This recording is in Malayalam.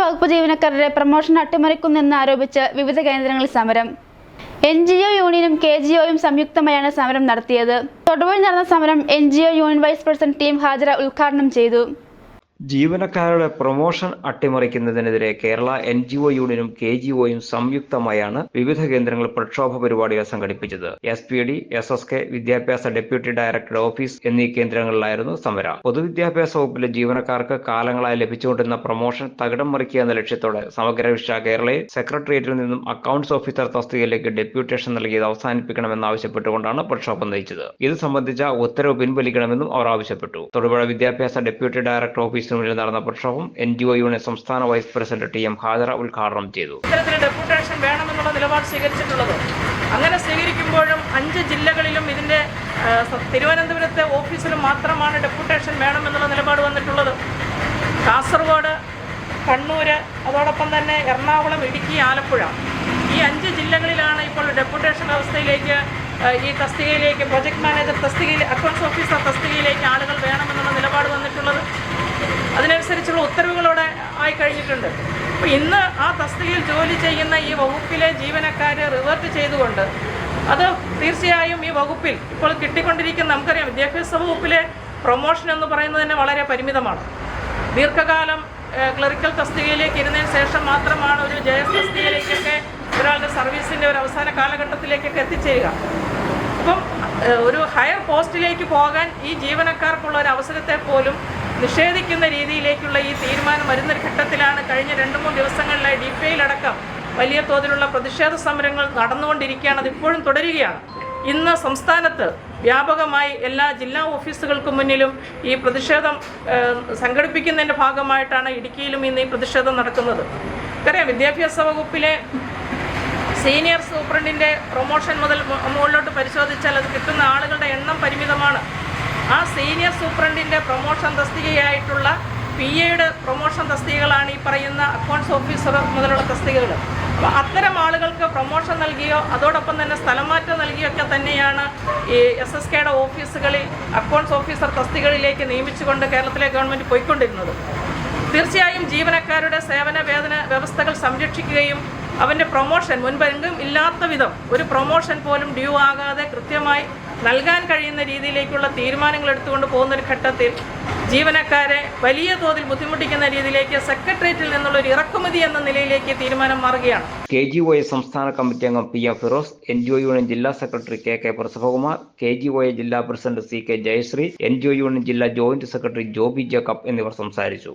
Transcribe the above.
വകുപ്പ് ജീവനക്കാരുടെ പ്രമോഷൻ അട്ടിമറിക്കുന്നെന്ന് ആരോപിച്ച് വിവിധ കേന്ദ്രങ്ങളിൽ സമരം. എൻ ജി ഒ യൂണിയനും കെ ജി ഒയും സംയുക്തമായാണ് സമരം നടത്തിയത്. തൊടുപുഴ നടന്ന സമരം N G O union vice president team Hajara ഉദ്ഘാടനം ചെയ്തു. ജീവനക്കാരുടെ പ്രൊമോഷൻ അട്ടിമറിക്കുന്നതിനെതിരെ കേരള എൻ ജി ഒ യൂണിയനും കെ ജി ഒയും സംയുക്തമായാണ് വിവിധ കേന്ദ്രങ്ങളിൽ പ്രക്ഷോഭ പരിപാടികൾ സംഘടിപ്പിച്ചത്. S P D S S K വിദ്യാഭ്യാസ ഡെപ്യൂട്ടി ഡയറക്ടർ ഓഫീസ് എന്നീ കേന്ദ്രങ്ങളിലായിരുന്നു സമരം. പൊതുവിദ്യാഭ്യാസ വകുപ്പിലെ ജീവനക്കാർക്ക് കാലങ്ങളായി ലഭിച്ചുകൊണ്ടിരുന്ന പ്രൊമോഷൻ തകിടം മറിക്കുക എന്ന ലക്ഷ്യത്തോടെ സമഗ്ര വിഷ കേരളയിൽ സെക്രട്ടേറിയറ്റിൽ നിന്നും അക്കൌണ്ട്സ് ഓഫീസർ തസ്തികയിലേക്ക് ഡെപ്യൂട്ടേഷൻ നൽകിയത് അവസാനിപ്പിക്കണമെന്നാവശ്യപ്പെട്ടുകൊണ്ടാണ് പ്രക്ഷോഭം നയിച്ചത്. ഇത് സംബന്ധിച്ച ഉത്തരവ് പിൻവലിക്കണമെന്നും അവർ ആവശ്യപ്പെട്ടു. തൊടുപുഴ വിദ്യാഭ്യാസ ഡെപ്യൂട്ടി ഡയറക്ടർ ഓഫീസിന് നടന്ന പ്രക്ഷോഭം എൻ ഡി ഒ യൂണിയൻ സംസ്ഥാന vice president T M Hajara ഉദ്ഘാടനം ചെയ്തു. ഡെപ്യൂട്ടേഷൻ വേണമെന്നുള്ള നിലപാട് സ്വീകരിച്ചിട്ടുള്ളത്. അങ്ങനെ സ്വീകരിക്കുമ്പോഴും അഞ്ച് ജില്ലകളിലും ഇതിന്റെ തിരുവനന്തപുരത്തെ ഓഫീസിൽ മാത്രമാണ് ഡെപ്യൂട്ടേഷൻ വേണമെന്നുള്ള നിലപാട് വന്നിട്ടുള്ളത്. കാസർഗോഡ് കണ്ണൂർ അതോടൊപ്പം തന്നെ എറണാകുളം ഇടുക്കി ആലപ്പുഴ. ഈ അഞ്ച് ജില്ലകളിലാണ് ഇപ്പോൾ ഡെപ്യൂട്ടേഷൻ അവസ്ഥയിലേക്ക് ഈ തസ്തികയിലേക്ക് പ്രൊജക്ട് മാനേജർ തസ്തികയിൽ അക്കൗണ്ട്സ് ഓഫീസർ തസ്തികയിലേക്ക് ആളുകൾ വേണമെന്നുള്ള നിലപാട് വന്നിട്ടുള്ളത് അതിനനുസരിച്ചുള്ള ഉത്തരവുകളോടെ ആയി കഴിഞ്ഞിട്ടുണ്ട് അപ്പോൾ ഇന്ന് ആ തസ്തികയിൽ ജോലി ചെയ്യുന്ന ഈ വകുപ്പിലെ ജീവനക്കാരെ റിവേർട്ട് ചെയ്തുകൊണ്ട് അത് തീർച്ചയായും ഈ വകുപ്പിൽ ഇപ്പോൾ കിട്ടിക്കൊണ്ടിരിക്കുന്ന നമുക്കറിയാം വിദ്യാഭ്യാസ വകുപ്പിലെ പ്രൊമോഷൻ എന്ന് പറയുന്നത് തന്നെ വളരെ പരിമിതമാണ്. ദീർഘകാലം ക്ലറിക്കൽ തസ്തികയിലേക്ക് ഇരുന്നതിന് ശേഷം മാത്രമാണ് ഒരു ജയ തസ്തികയിലേക്കൊക്കെ ഒരാളുടെ സർവീസിന്റെ ഒരു അവസാന കാലഘട്ടത്തിലേക്കൊക്കെ എത്തിച്ചേരുക. അപ്പം ഒരു ഹയർ പോസ്റ്റിലേക്ക് പോകാൻ ഈ ജീവനക്കാർക്കുള്ള ഒരു അവസരത്തെ പോലും നിഷേധിക്കുന്ന രീതിയിലേക്കുള്ള ഈ തീരുമാനം വരുന്നൊരു ഘട്ടത്തിലാണ് കഴിഞ്ഞ രണ്ട് മൂന്ന് ദിവസങ്ങളിലായി ഡി പി ഐയിലടക്കം വലിയ തോതിലുള്ള പ്രതിഷേധ സമരങ്ങൾ നടന്നുകൊണ്ടിരിക്കുകയാണ്. അതിപ്പോഴും തുടരുകയാണ്. ഇന്ന് സംസ്ഥാനത്ത് വ്യാപകമായി എല്ലാ ജില്ലാ ഓഫീസുകൾക്ക് മുന്നിലും ഈ പ്രതിഷേധം സംഘടിപ്പിക്കുന്നതിന്റെ ഭാഗമായിട്ടാണ് ഇടുക്കിയിലും ഇന്ന് ഈ പ്രതിഷേധം നടക്കുന്നത്. അറിയാം വിദ്യാഭ്യാസ വകുപ്പിലെ സീനിയർ സൂപ്രണ്ടിന്റെ പ്രൊമോഷൻ മുതൽ മുകളിലോട്ട് പരിശോധിച്ചാൽ അത് കിട്ടുന്ന ആളുകളുടെ എണ്ണം പരിമിതമാണ്. ആ സീനിയർ സൂപ്രണ്ടിന്റെ പ്രൊമോഷൻ തസ്തികയായിട്ടുള്ള പി എയുടെ പ്രൊമോഷൻ തസ്തികകളാണ് ഈ പറയുന്ന അക്കൗണ്ട്സ് ഓഫീസർ മുതലുള്ള തസ്തികകൾ. അപ്പോൾ അത്തരം ആളുകൾക്ക് പ്രൊമോഷൻ നൽകിയോ അതോടൊപ്പം തന്നെ സ്ഥലം മാറ്റം നൽകിയോ ഒക്കെ തന്നെയാണ് ഈ എസ് എസ് കെയുടെ ഓഫീസുകളിൽ അക്കൗണ്ട്സ് ഓഫീസർ തസ്തികകളിലേക്ക് നിയമിച്ചുകൊണ്ട് കേരളത്തിലെ ഗവൺമെന്റ് പോയിക്കൊണ്ടിരുന്നത്. തീർച്ചയായും ജീവനക്കാരുടെ സേവന വേതന വ്യവസ്ഥകൾ സംരക്ഷിക്കുകയും അവന്റെ പ്രൊമോഷൻ മുൻപെങ്കും ഇല്ലാത്ത വിധം ഒരു പ്രൊമോഷൻ പോലും ഡ്യൂ ആകാതെ കൃത്യമായി നൽകാൻ കഴിയുന്ന രീതിയിലേക്കുള്ള തീരുമാനങ്ങൾ എടുത്തുകൊണ്ട് പോകുന്നൊരു ഘട്ടത്തിൽ ജീവനക്കാരെ വലിയ തോതിൽ ബുദ്ധിമുട്ടിക്കുന്ന രീതിയിലേക്ക് സെക്രട്ടേറിയറ്റിൽ നിന്നുള്ള ഒരു ഇറക്കുമതി എന്ന നിലയിലേക്ക് തീരുമാനം മാറുകയാണ്. കെ ജി ഒ എ സംസ്ഥാന കമ്മിറ്റി അംഗം P M Firoz N G O union ജില്ലാ secretary K K Prasavakumar K G O A ജില്ലാ president C K Jayashree N G O union ജില്ലാ ജോയിന്റ് സെക്രട്ടറി ജോബി ജേക്കബ് എന്നിവർ സംസാരിച്ചു.